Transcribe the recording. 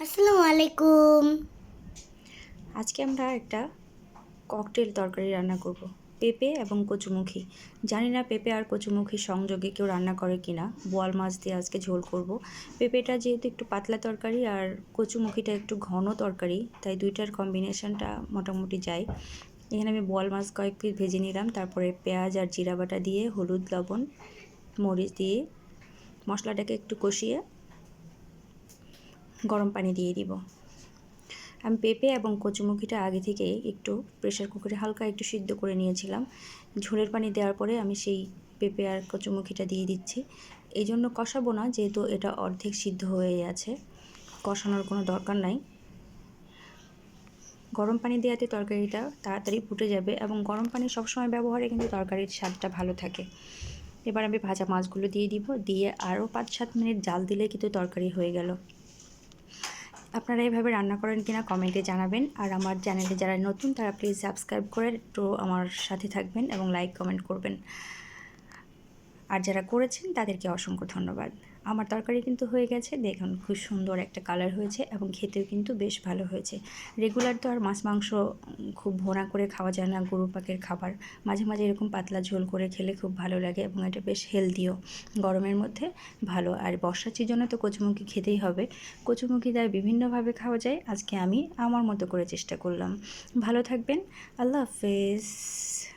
আসসালামু আলাইকুম। আজকে আমরা একটা ককটেল তরকারি রান্না করব। পেঁপে এবং কচুমুখী। জানি না পেঁপে আর কচুমুখী সংযোগে কেউ রান্না করে কি না বোয়াল মাছ দিয়ে আজকে ঝোল করব। পেঁপেটা যেহেতু একটু পাতলা তরকারি আর কচুমুখিটা একটু ঘন তরকারি, তাই দুইটার কম্বিনেশনটা মোটামুটি যায় এখানে আমি বোয়াল মাছ কয়েক পিস ভেজে নিলাম। তারপরে পেঁয়াজ আর জিরা বাটা দিয়ে, হলুদ, লবণ, মরিচ দিয়ে মশলাটাকে একটু কষিয়ে গরম পানি দিয়ে দিব। আমি পেঁপে এবং কচুমুখিটা আগে থেকে একটু প্রেশার কুকারে হালকা একটু সিদ্ধ করে নিয়েছিলাম। ঝোলের পানি দেওয়ার পরে আমি সেই পেঁপে আর কচুমুখিটা দিয়ে দিচ্ছি। এই জন্য কষাবো না, যেহেতু এটা অর্ধেক সিদ্ধ হয়ে আছে কষানোর কোনো দরকার নাই। গরম পানি দেওয়াতে তরকারিটা তাড়াতাড়ি ফুটে যাবে এবং গরম পানি সবসময় ব্যবহারে কিন্তু তরকারির স্বাদটা ভালো থাকে। এবার আমি ভাজা মাছগুলো দিয়ে দিব, দিয়ে আরও পাঁচ সাত মিনিট জাল দিলে কিন্তু তরকারি হয়ে গেল। আপনারা এইভাবে রান্না করেন কিনা কমেন্টে জানাবেন। আর আমার চ্যানেলে যারা নতুন, তারা প্লিজ সাবস্ক্রাইব করে একটু আমার সাথে থাকবেন এবং লাইক কমেন্ট করবেন। আর যারা করেছেন, তাদেরকে অসংখ্য ধন্যবাদ। আমার তরকারি কিন্তু হয়ে গেছে। দেখুন, খুব সুন্দর একটা কালার হয়েছে এবং খেতেও কিন্তু বেশ ভালো হয়েছে। রেগুলার তো আর মাছ, মাংস খুব ভোনা করে খাওয়া যায় না গরু পাকের খাবার। মাঝে মাঝে এরকম পাতলা ঝোল করে খেলে খুব ভালো লাগে এবং এটা বেশ হেলদিও গরমের মধ্যে ভালো। আর বর্ষার সিজনে তো কচুমুখি খেতেই হবে। কচুমুখি দ্বারা বিভিন্নভাবে খাওয়া যায়। আজকে আমি আমার মতো করে চেষ্টা করলাম। ভালো থাকবেন। আল্লাহ হাফেজ।